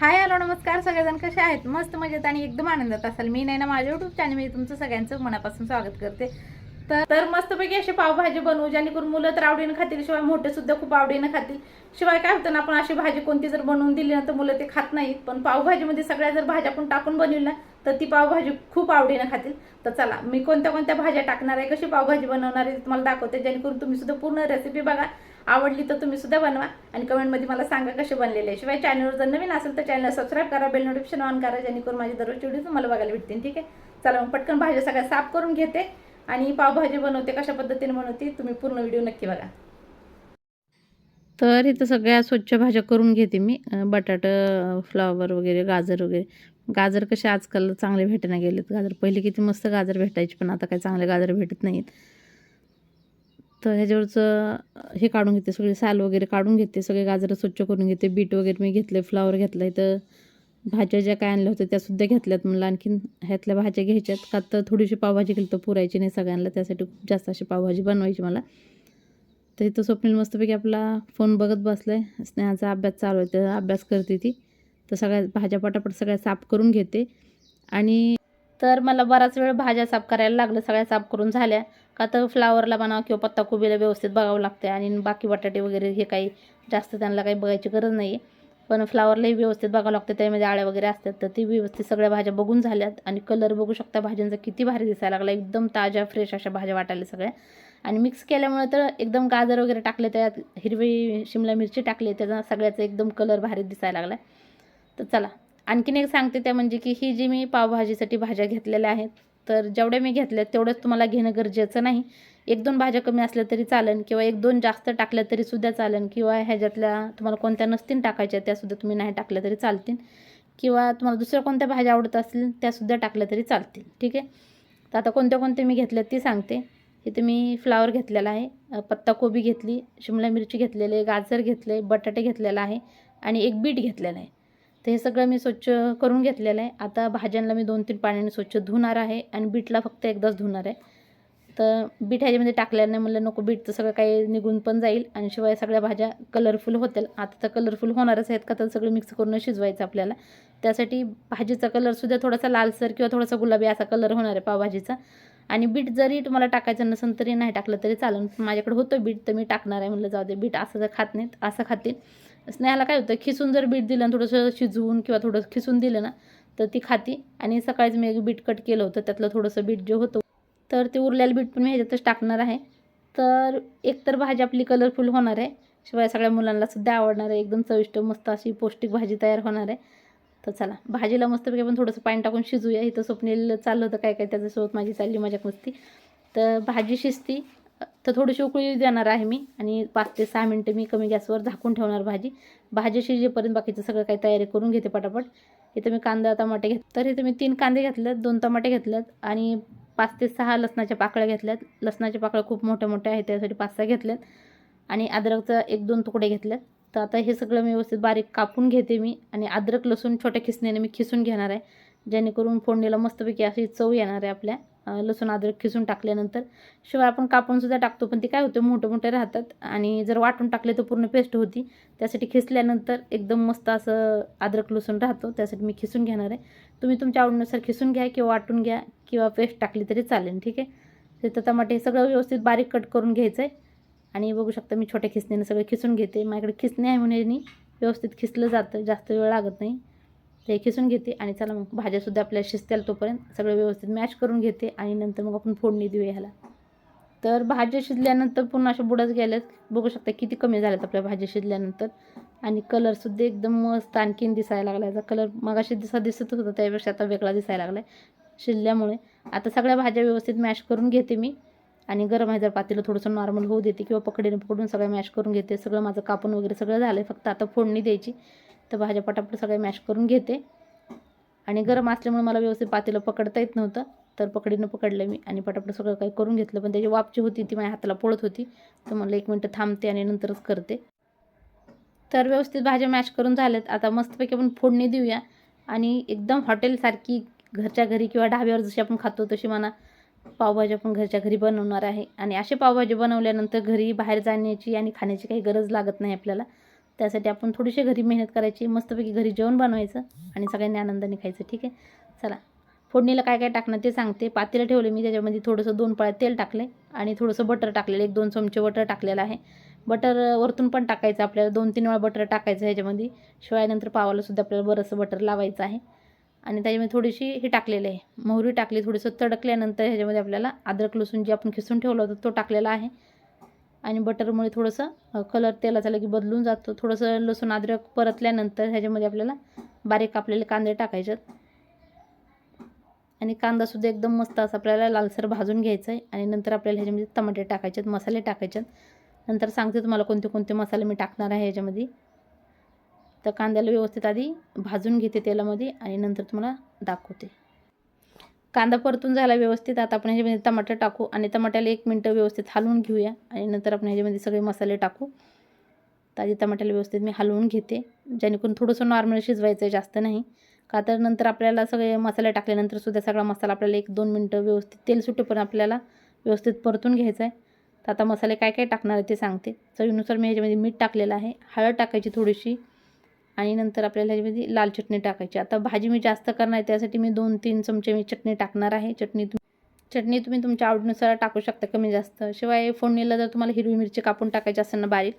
Hi hello नमस्कार. सगळेजण कसे आहेत? मस्त मजेत आणि एकदम आनंदात असाल. मी नाही ना माझ्या युट्यूब चॅनल मी तुमचं सगळ्यांचं मनापासून स्वागत करते. तर तर मस्तपैकी अशी पावभाजी बनवू जेणेकरून मुलं तर आवडीनं खातील शिवाय मोठे सुद्धा खूप आवडीनं खातील. शिवाय काय होतं ना आपण अशी भाजी कोणती जर बनवून दिली ना तर मुलं ते खात नाहीत. पण पावभाजीमध्ये सगळ्या जर भाज्या आपण टाकून बनवली ना तर ती पावभाजी खूप आवडीनं खातील. तर चला मी कोणत्या कोणत्या भाज्या टाकणार आहे कशी पावभाजी बनवणार आहे तुम्हाला दाखवते. जेणेकरून तुम्ही सुद्धा पूर्ण रेसिपी बघा. आवडली तर तुम्ही सुद्धा बनवा आणि कमेंटमध्ये मला सांगा कसे बनलेले आहे. शिवाय चॅनलवर जर नवीन असेल तर चॅनल सबस्क्राईब करा बेल नोटिफिकेशन ऑन करा जेणेकरून माझी दररोजची व्हिडिओ तुम्हाला बघायला भेटतील. ठीक आहे? चला मग पटकन भाज्या सगळ्या साफ करून घेते आणि पावभाजी बनवते कशा पद्धतीने बनवते तुम्ही पूर्ण व्हिडिओ नक्की बघा. तर इथं सगळ्या स्वच्छ भाज्या करून घेते मी. अं, बटाटं फ्लावर वगैरे गाजर वगैरे. गाजर कसे आजकाल चांगले भेटायला गेलेत. गाजर पहिले किती मस्त गाजर भेटायचे पण आता काही चांगले गाजर भेटत नाहीत. तर ह्याच्यावरचं हे काढून घेते सगळे साल वगैरे काढून घेते सगळे गाजरं स्वच्छ करून घेते. बीट वगैरे मी घेतले फ्लावर घेतला तर भाज्या ज्या काय आणल्या होत्या त्यासुद्धा घेतल्यात म्हणलं आणखीन ह्यातल्या भाज्या घ्यायच्यात का तर थोडीशी पावभाजी केली तर पुरायची नाही सगळ्यांना त्यासाठी खूप जास्त अशी पावभाजी बनवायची मला. तर इथं स्वप्नील मस्तपैकी आपला फोन बघत बसला आहे स्नेहाचा अभ्यास चालू आहे तर अभ्यास करते ती. तर सगळ्या भाज्या पटापट सगळ्या साफ करून घेते. आणि तर मला बराच वेळ भाज्या साफ करायला लागलं सगळ्या साफ करून झाल्या. का तर फ्लावरला बनावं किंवा पत्ताकोबीला व्यवस्थित बघावं लागते आणि बाकी बटाटे वगैरे हे काही जास्त त्यांना काही बघायची गरज नाही आहे पण फ्लावरलाही व्यवस्थित बघावं लागतं त्यामध्ये आळ्या वगैरे असतात तर ती व्यवस्थित सगळ्या भाज्या बघून झाल्यात. आणि कलर बघू शकता भाज्यांचा किती भारी दिसायला लागला एकदम ताज्या फ्रेश अशा भाज्या वाटायला सगळ्या. आणि मिक्स केल्यामुळे तर एकदम गाजर वगैरे टाकले त्यात हिरवी शिमला मिरची टाकली त्याचा सगळ्याचा एकदम कलर भारी दिसायला लागला. तर चला आणखीन एक सांगते त्या म्हणजे की ही जी मी पावभाजीसाठी भाज्या घेतलेल्या आहेत तर जेवढ्या मी घेतल्या तेवढंच तुम्हाला घेणं गरजेचं नाही. एक दोन भाज्या कमी असल्या तरी चालेल किंवा एक दोन जास्त टाकल्या तरी सुद्धा चालेल किंवा ह्याच्यातल्या तुम्हाला कोणत्या नसतील टाकायच्या त्यासुद्धा तुम्ही नाही टाकल्या तरी चालतील किंवा तुम्हाला दुसऱ्या कोणत्या भाज्या आवडत असतील त्यासुद्धा टाकल्या तरी चालतील. ठीक आहे? तर आता कोणत्या कोणत्या मी घेतल्या ती सांगते. इथे मी फ्लावर घेतलेला आहे पत्ताकोबी घेतली शिमला मिरची घेतलेली आहे गाजर घेतले बटाटे घेतलेला आहे आणि एक बीट घेतलेलं आहे. तर हे सगळं मी स्वच्छ करून घेतलेलं आहे. आता भाज्यांना मी दोन तीन पाण्याने स्वच्छ धुणार आहे आणि बीटला फक्त एकदाच धुणार आहे. तर बीट ह्याच्यामध्ये टाकल्याने म्हणलं नको बीटचं सगळं काही निघून पण जाईल आणि शिवाय सगळ्या भाज्या कलरफुल होतील. आता तर कलरफुल होणारच आहेत का तर सगळं मिक्स करून शिजवायचं आपल्याला. त्यासाठी भाजीचा कलरसुद्धा थोडासा लालसर किंवा थोडासा गुलाबी असा कलर होणार आहे पावभाजीचा. आणि बीट जरी तुम्हाला टाकायचं नसेल तरी नाही टाकलं तरी चालेल. माझ्याकडे होतं बीट तर मी टाकणार आहे म्हणलं जाऊ दे बीट असं जर खात नाहीत असं खातील. स्नेहाला काय होतं खिसून जर बीट दिलं थोडंसं शिजवून किंवा थोडं खिसून दिलं ना तर ती खाती. आणि सकाळीच मी एक बीट कट केलं होतं त्यातलं थोडंसं बीट जे होतं तर ते उरलेलं बीट पण मी ह्याच्यातच टाकणार आहे. तर एकतर भाजी आपली कलरफुल होणार आहे शिवाय सगळ्या मुलांना सुद्धा आवडणार आहे एकदम चविष्ट मस्त अशी पौष्टिक भाजी तयार होणार आहे. तर चला भाजीला मस्तपैकी आपण थोडंसं पाणी टाकून शिजूया. इथं स्वप्नील चाललं होतं काय काय त्याच्यासोबत माझी चालली मजाक मस्ती. तर भाजी शिजती. तर थोडीशी उकळी देणार आहे मी आणि पाच ते सहा मिनटं मी कमी गॅसवर झाकून ठेवणार भाजी. भाजी शिजेपर्यंत बाकीचं सगळं काही तयारी करून घेते पटापट. इथं मी कांदा टमाटे घेत तर इथं मी तीन कांदे घेतलेत दोन टमाटे घेतलेत आणि पाच ते सहा लसणाच्या पाकळ्या घेतल्यात. लसणाच्या पाकळ्या खूप मोठ्या मोठ्या आहेत त्यासाठी पाच सहा घेतल्यात आणि अद्रकचं एक दोन तुकडे घेतल्यात तर आता हे सगळं मी व्यवस्थित बारीक कापून घेते मी आणि अद्रक लसूण छोट्या खिसण्याने मी खिसून घेणार आहे. जेणेकरून फोडणीला मस्तपैकी अशी चव येणार आहे आपल्या. लसूण अद्रक खिसून टाकल्यानंतर शिवाय आपण कापूनसुद्धा टाकतो पण ते काय होतं मोठे मोठे राहतात आणि जर वाटून टाकले तर पूर्ण पेस्ट होती. त्यासाठी खिसल्यानंतर एकदम मस्त असं अद्रक लसूण राहतो त्यासाठी मी खिसून घेणार आहे. तुम्ही तुमच्या आवडीनुसार खिसून घ्या किंवा वाटून घ्या किंवा पेस्ट टाकली तरी चालेल ठीक आहे? तर टमाटे हे सगळं व्यवस्थित बारीक कट करून घ्यायचं आहे आणि बघू शकता मी छोट्या खिसणीनं सगळं खिसून घेते. माझ्याकडे खिसणे आहे म्हणून व्यवस्थित खिसलं जातं जास्त वेळ लागत नाही. ते खिसून घेते आणि चला मग भाज्यासुद्धा आपल्याला शिजतील तोपर्यंत सगळं व्यवस्थित मॅश करून घेते आणि नंतर मग आपण फोडणी देऊया ह्याला तर भाज्या शिजल्यानंतर पुन्हा अशा बुडच गेल्यात. बघू शकता किती कमी झाल्यात आपल्या भाज्या शिजल्यानंतर. आणि कलरसुद्धा एकदम मस्त आणखीन दिसायला लागला. याचा कलर मगाशी दिसा दिसत होता त्यापेक्षा आता वेगळा दिसायला लागला आहे शिजल्यामुळे आता सगळ्या भाज्या व्यवस्थित मॅश करून घेते मी. आणि गरम आहे जर पातेलं थोडंसं नॉर्मल होऊ देते किंवा पकडीने पकडून सगळं मॅश करून घेते. सगळं माझं कापून वगैरे सगळं झालं आहे फक्त आता फोडणी द्यायची. तर भाज्या पटापट सगळ्या मॅश करून घेते. आणि गरम असल्यामुळे मला व्यवस्थित पातेलं पकडता येत नव्हतं. तर पकडीनं पकडलं मी आणि पटापट सगळं काही करून घेतलं. पण त्याची वापची होती ती माझ्या हाताला पळत होती. तर मला एक मिनटं थांबते आणि नंतरच करते. तर व्यवस्थित भाज्या मॅश करून झाल्यात. आता मस्तपैकी आपण फोडणी देऊया. आणि एकदम हॉटेलसारखी घरच्या घरी किंवा ढाब्यावर जशी आपण खातो तशी म्हणा पावभाजी आपण घरच्या घरी बनवणार आहे. आणि असे पावभाजी बनवल्यानंतर घरी बाहेर जाण्याची आणि खाण्याची काही गरज लागत नाही आपल्याला. त्यासाठी आपण थोडीशी घरी मेहनत करायची मस्तपैकी घरी जेवण बनवायचं आणि सगळ्यांनी आनंदाने खायचं ठीक आहे? चला. फोडणीला काय काय टाकणं ते सांगते. पातेलं ठेवले मी त्याच्यामध्ये थोडंसं दोन पळ्या तेल टाकले आणि थोडंसं बटर टाकलेलं एक दोन चमचे बटर टाकलेलं आहे. बटर वरतून पण टाकायचं आपल्याला दोन तीन वेळा बटर टाकायचं ह्याच्यामध्ये. शिवाय नंतर पावाला सुद्धा आपल्याला बरंचसं बटर लावायचं आहे. आणि त्याच्यामध्ये थोडीशी हे टाकलेलं आहे. मोहरी टाकली थोडंसं तडकल्यानंतर ह्याच्यामध्ये आपल्याला अद्रक लसूण जे आपण खिसून ठेवलं होतं तो टाकलेला आहे. आणि बटरमुळे थोडंसं कलर तेलाचा लगी बदलून जातो. थोडंसं लसूण अद्रक परतल्यानंतर ह्याच्यामध्ये आपल्याला बारीक कापलेले कांदे टाकायचे आणि कांदासुद्धा एकदम मस्त असं आपल्याला लालसर भाजून घ्यायचं आहे आणि नंतर आपल्याला ह्याच्यामध्ये टमाटे टाकायचे मसाले टाकायचे नंतर सांगते तुम्हाला कोणते कोणते मसाले मी टाकणार आहे ह्याच्यामध्ये. तर कांद्याला व्यवस्थित आधी भाजून घेते तेलामध्ये आणि नंतर तुम्हाला दाखवते. कांदा परतून झाला व्यवस्थित आता आपण ह्याच्यामध्ये टमाटर टाकू आणि टमाट्याला एक मिनटं व्यवस्थित हलवून घेऊया आणि नंतर आपण ह्याच्यामध्ये सगळे मसाले टाकू. तर आधी टमाट्याला व्यवस्थित मी हलवून घेते जेणेकरून थोडंसं नॉर्मल शिजवायचं आहे जास्त नाही. का तर नंतर आपल्याला सगळे मसाले टाकल्यानंतर सुद्धा सगळा मसाला आपल्याला एक दोन मिनटं व्यवस्थित तेल सुटेपर्यंत आपल्याला व्यवस्थित परतून घ्यायचं आहे. तर आता मसाले काय काय टाकणार आहे ते सांगते. चवीनुसार मी ह्याच्यामध्ये मीठ टाकलेलं आहे. हळद टाकायची थोडीशी. आणि नंतर आपल्याला ह्याच्यामध्ये लाल चटणी टाकायची. आता भाजी मी जास्त करणार आहे त्यासाठी मी दोन तीन चमचे मी चटणी टाकणार आहे. चटणी चटणी तुम्ही तुमच्या आवडीनुसार टाकू शकता कमी जास्त. शिवाय फोडणीला जर तुम्हाला हिरवी मिरची कापून टाकायची असेल ना बारीक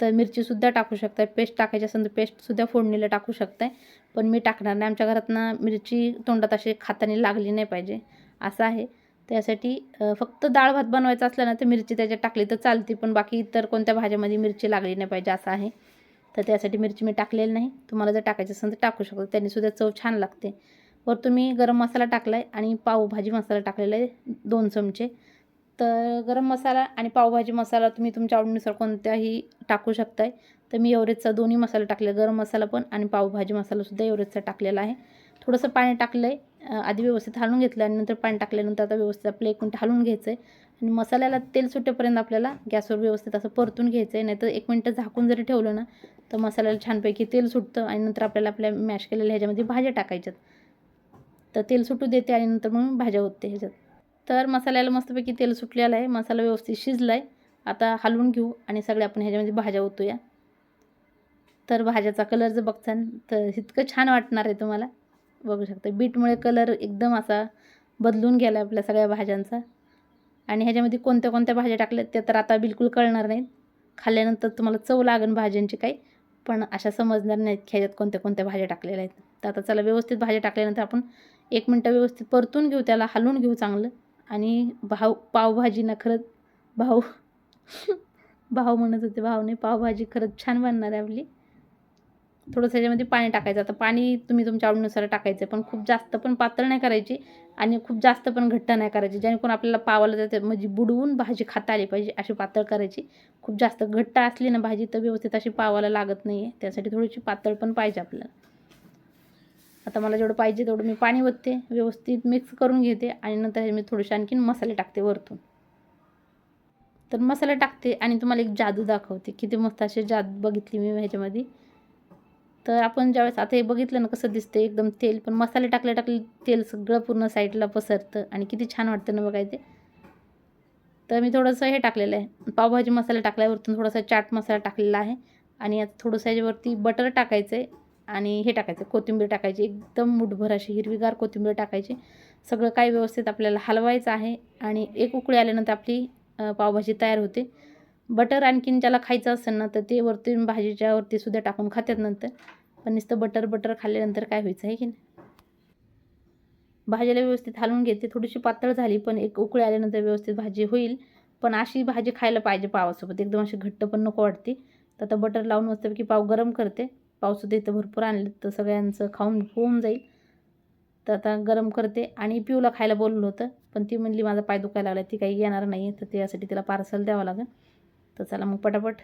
तर मिरचीसुद्धा टाकू शकता. पेस्ट टाकायची असेल तर पेस्टसुद्धा फोडणीला टाकू शकताय. पण मी टाकणार नाही. आमच्या घरात ना मिरची तोंडात अशी खाताने लागली नाही पाहिजे. असं आहे. त्यासाठी फक्त डाळ भात बनवायचा असला ना तर मिरची त्याच्यात टाकली तर चालते. पण बाकी इतर कोणत्या भाज्यामध्ये मिरची लागली नाही पाहिजे असं आहे. तर त्यासाठी मिरची मी टाकलेली नाही. तुम्हाला जर टाकायचं असेल तर टाकू शकतो. त्यांनीसुद्धा चव छान लागते. वर तुम्ही गरम मसाला टाकला आहे आणि पावभाजी मसाला टाकलेला आहे दोन चमचे. तर गरम मसाला आणि पावभाजी मसाला तुम्ही तुमच्या आवडीनुसार कोणत्याही टाकू शकताय. तर मी एवरेजचा दोन्ही मसाला टाकले. गरम मसाला पण आणि पावभाजी मसालासुद्धा एवरेजचा टाकलेला आहे. थोडंसं पाणी टाकलं आहे आधी व्यवस्थित हलवून घेतलं आणि नंतर पाणी टाकल्यानंतर आता व्यवस्थित आपलं एकूण मिनटं हलवून घ्यायचं आहे आणि मसाल्याला तेल सुटेपर्यंत आपल्याला गॅसवर व्यवस्थित असं परतून घ्यायचं आहे नाहीतर एक मिनटं झाकून जरी ठेवलं ना तर मसाल्याला छानपैकी तेल सुटतं आणि नंतर आपल्याला आपल्या मॅश केलेल्या ह्याच्यामध्ये भाज्या टाकायच्यात. तर तेल सुटू देते आणि नंतर मग भाज्या होते ह्याच्यात. तर मसाल्याला मस्तपैकी तेल सुटलेलं आहे. मसाला व्यवस्थित शिजला आहे आता हलवून घेऊ आणि सगळे आपण ह्याच्यामध्ये भाज्या ओतूया. तर भाज्याचा कलर जर बघतान तर इतकं छान वाटणार आहे तुम्हाला. बघू शकता बीटमुळे कलर एकदम असा बदलून गेला आपल्या सगळ्या भाज्यांचा. आणि ह्याच्यामध्ये कोणत्या कोणत्या भाज्या टाकल्यात त्या तर आता बिलकुल कळणार नाहीत. खाल्ल्यानंतर तुम्हाला चव लागेल भाज्यांची काही पण अशा समजणार नाहीत की ह्याच्यात कोणत्या कोणत्या भाज्या टाकलेल्या आहेत. तर आता चला व्यवस्थित भाज्या टाकल्यानंतर आपण एक मिनटं व्यवस्थित परतून घेऊ त्याला हलवून घेऊ चांगलं. आणि भाव पावभाजी ना खरंच भाऊ भाव म्हणत होते भावने पावभाजी खरंच छान बनणार आहे आपली. थोडंसं ह्याच्यामध्ये पाणी टाकायचं. आता पाणी तुम्ही तुमच्या आवडीनुसार टाकायचं पण खूप जास्त पण पातळ नाही करायची आणि खूप जास्त पण घट्ट नाही करायची. जेणेकरून आपल्याला पावाला जाते म्हणजे बुडवून भाजी खाता आली पाहिजे अशी पातळ करायची. खूप जास्त घट्ट असली ना भाजी तर व्यवस्थित अशी पावाला लागत नाही आहे. त्यासाठी थोडीशी पातळ पण पाहिजे आपल्याला. आता मला जेवढं पाहिजे तेवढं मी पाणी ओतते व्यवस्थित मिक्स करून घेते आणि नंतर मी थोडेसे आणखीन मसाले टाकते वरतून. तर मसाला टाकते आणि तुम्हाला एक जादू दाखवते. किती मस्त असे जादू बघितली मी ह्याच्यामध्ये. तर आपण ज्यावेळेस आता हे बघितलं ना कसं दिसतं एकदम तेल पण मसाले टाकले टाकले तेल सगळं पूर्ण साईडला पसरतं आणि किती छान वाटतं ना बघाय ते तर मी थोडंसं हे टाकलेलं आहे. पावभाजी मसाला टाकल्यावरतून थोडासा चाट मसाला टाकलेला आहे आणि आता थोडंसं याच्यावरती बटर टाकायचं आहे आणि हे टाकायचं कोथिंबीर टाकायची. एकदम मुठभर अशी हिरवीगार कोथिंबीर टाकायची. सगळं काही व्यवस्थित आपल्याला हलवायचं आहे आणि एक उकळी आल्यानंतर आपली पावभाजी तयार होते. बटर आणखीन ज्याला खायचं असेल ना तर ते वरती भाजीच्या वरती सुद्धा टाकून खात्यात नंतर. पण नुसतं बटर बटर खाल्ल्यानंतर काय व्हायचं आहे की नाही? भाजीला व्यवस्थित हलवून घेते. थोडीशी पातळ झाली पण एक उकळी आल्यानंतर व्यवस्थित भाजी होईल. पण अशी भाजी खायला पाहिजे पावासोबत. एकदम अशी घट्ट पण नको वाटते. तर आता बटर लावून मस्तपैकी पाव गरम करते. पावसुद्धा इथं भरपूर आणले तर सगळ्यांचं खाऊन होऊन जाईल. तर आता गरम करते. आणि पिऊला खायला बोललं होतं पण ती म्हणली माझा पाय दुखायला लागला ती काही येणार नाही तर त्यासाठी तिला पार्सल द्यावं लागेल. तर चला मग पटापट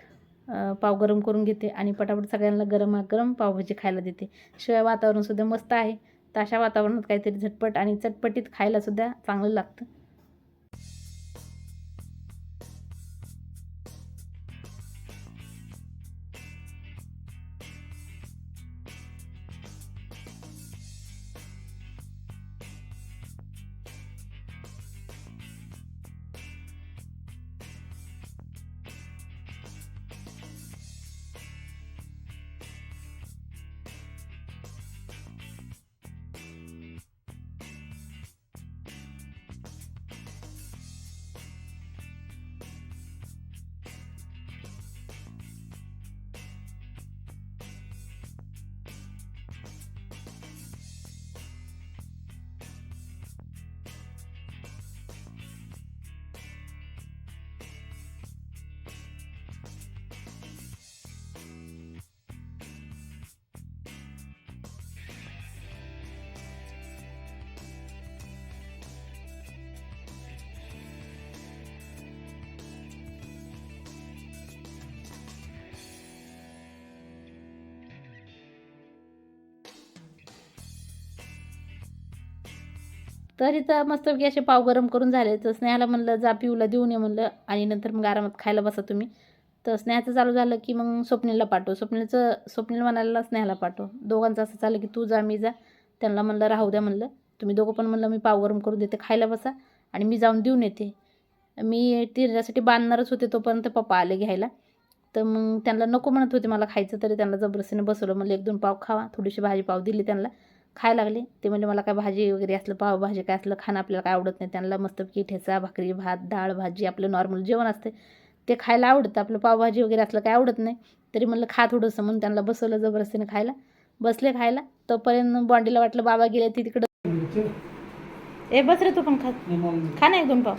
पाव गरम करून घेते आणि पटापट सगळ्यांना गरम गरम पावभाजी खायला देते. शिवाय वातावरणसुद्धा मस्त आहे. तर अशा वातावरणात काहीतरी झटपट आणि चटपटीत खायलासुद्धा चांगलं लागतं. तर इथं मस्तपैकी असे पाव गरम करून झाले. तर स्नेहाला म्हणलं जा पिऊला देऊन ये म्हणलं. आणि नंतर मग आरामात खायला बसा तुम्ही. तर स्नेहाचं चालू झालं की मग स्वप्नीलला पाठव. स्वप्नीलचं स्वप्नील म्हणायला स्नेहाला पाठव. दोघांचं असं चाललं की तू जा मी जा. त्यांना म्हणलं राहू द्या म्हणलं. तुम्ही दोघं पण म्हणलं मी पाव गरम करून देते खायला बसा. आणि मी जाऊन देऊन येते. मी तिरण्यासाठी बांधणारच होते तोपर्यंत पप्पा आले घ्यायला. तर मग त्यांना नको म्हणत होते मला खायचं. तरी त्यांना जबरदस्तीने बसवलं. म्हणलं एक दोन पाव खावा. थोडीशी भाजी पाव दिली त्यांना. खायला लागले. ते म्हणजे मला काय भाजी वगैरे असलं पाव भाजी काय असलं खाणं आपल्याला काय आवडत नाही. त्यांना मस्तपैकी ठेचा भाकरी भात डाळ भाजी आपलं नॉर्मल जेवण असते. ते खायला आवडतं. आपलं पावभाजी वगैरे असलं काय आवडत नाही. तरी म्हणलं खा थोडंसं. म्हणून त्यांना बसवलं जबरदस्तीने खायला. बसले खायला. तोपर्यंत बॉन्डीला वाटलं बाबा गेले ती तिकडं. ए बस रे तू पण खा. खा ना एक दोन पाव.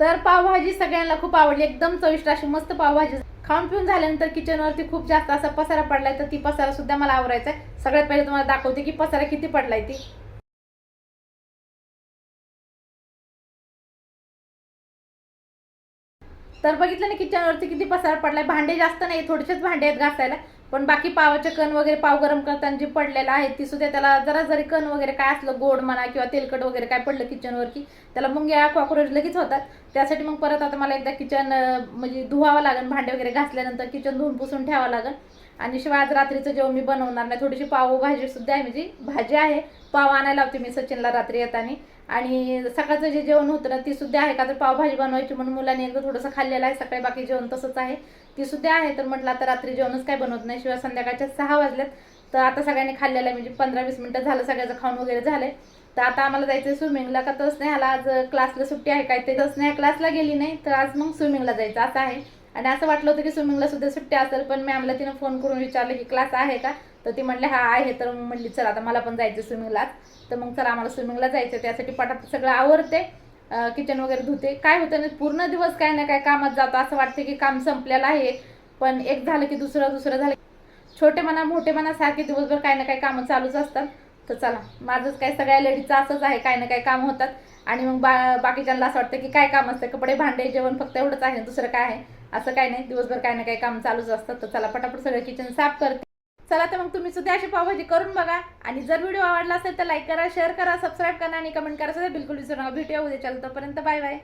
तर पावभाजी सगळ्यांना खूप आवडली. एकदम चविष्ट अशी मस्त पावभाजी. खाऊन पिऊन झाल्यानंतर किचनवरती खूप जास्त असा पसारा पडलाय तर ती पसारा सुद्धा मला आवरायचा आहे. सगळ्यात पहिले तुम्हाला दाखवते की पसारा किती पडलाय ती. तर बघितलं ना किचनवरती किती पसारा पडलाय? भांडे जास्त नाही थोडेसेच भांडे आहेत घासायला. पण बाकी पावाचे कण वगैरे पाव गरम करताना जे पडलेलं आहे ती सुद्धा त्याला जरा जरी कण वगैरे काय असलं गोड म्हणा किंवा तेलकट वगैरे काय पडलं किचनवर की त्याला मुंग्या कॉक्रोच लगेच होतात. त्यासाठी मग परत आता मला एकदा किचन म्हणजे धुवावं लागेल भांडे वगैरे घासल्यानंतर किचन धुवून पुसून ठेवावं लागेल. आणि शिवाय आज रात्रीचं जेवण मी बनवणार नाही थोडीशी पाव भाजी सुद्धा आहे म्हणजे भाजी आहे. पाव आणायला होते मी सचिनला रात्री येताना. आणि सकाळचं जे जेवण होतं ना ती सुद्धा आहे. का तर पावभाजी बनवायची म्हणून मुलांनी एकदा थोडंसं खाल्लेलं आहे. सकाळी बाकी जेवण तसंच आहे. ती सुद्धा आहे. तर म्हटलं आता रात्री जेवणच काय बनवत नाही. शिवाय संध्याकाळच्या सहा वाजल्यात. तर आता सगळ्यांनी खाल्लेलं आहे. म्हणजे पंधरा वीस मिनटं झालं. सगळ्याचं खाऊन वगैरे झालंय. तर आता आम्हाला जायचं स्विमिंगला. का तर स्नेहाला आज क्लासला सुट्टी आहे. काय ते स्नेहा क्लासला गेली नाही. तर आज मग स्विमिंगला जायचं. असं आहे. आणि असं वाटलं होतं की स्विमिंगला सुद्धा सुट्टी असेल पण मॅमला तिनं फोन करून विचारलं की क्लास आहे का? तर ती म्हणले हा आहे. तर मग म्हणली चला आता मला पण जायचं स्विमिंगला तर मग चला आम्हाला स्विमिंगला जायचं त्यासाठी पटापट सगळं आवरते किचन वगैरे धुते. काय होतं ना पूर्ण दिवस काय ना काय कामात जातो असं वाटते की काम संपलेलं आहे पण एक झालं की दुसरं दुसरं झालं. छोटे म्हणा मोठे म्हणा सारखे दिवसभर काही ना काही कामं चालूच असतात. तर चला माझंच काय सगळ्या लेडीजचं असंच आहे काही ना काही काम होतात. आणि मग बा बाकीच्यांना असं वाटतं की काय काम असतं कपडे भांडे जेवण फक्त एवढंच आहे दुसरं काय आहे? असं काय नाही. दिवसभर काही ना काही काम चालूच असतात तर चला पटापट सगळं किचन साफ करते. चला तर मग तुम्ही सुद्धा अशी पावभाजी करून बघा. आणि जर व्हिडिओ आवडला असेल तर लाईक करा शेअर करा सबस्क्राईब करा आणि कमेंट करा. सुद्धा बिलकुल विसरू नका. भेटूया उद्या. चल तोपर्यंत बाय बाय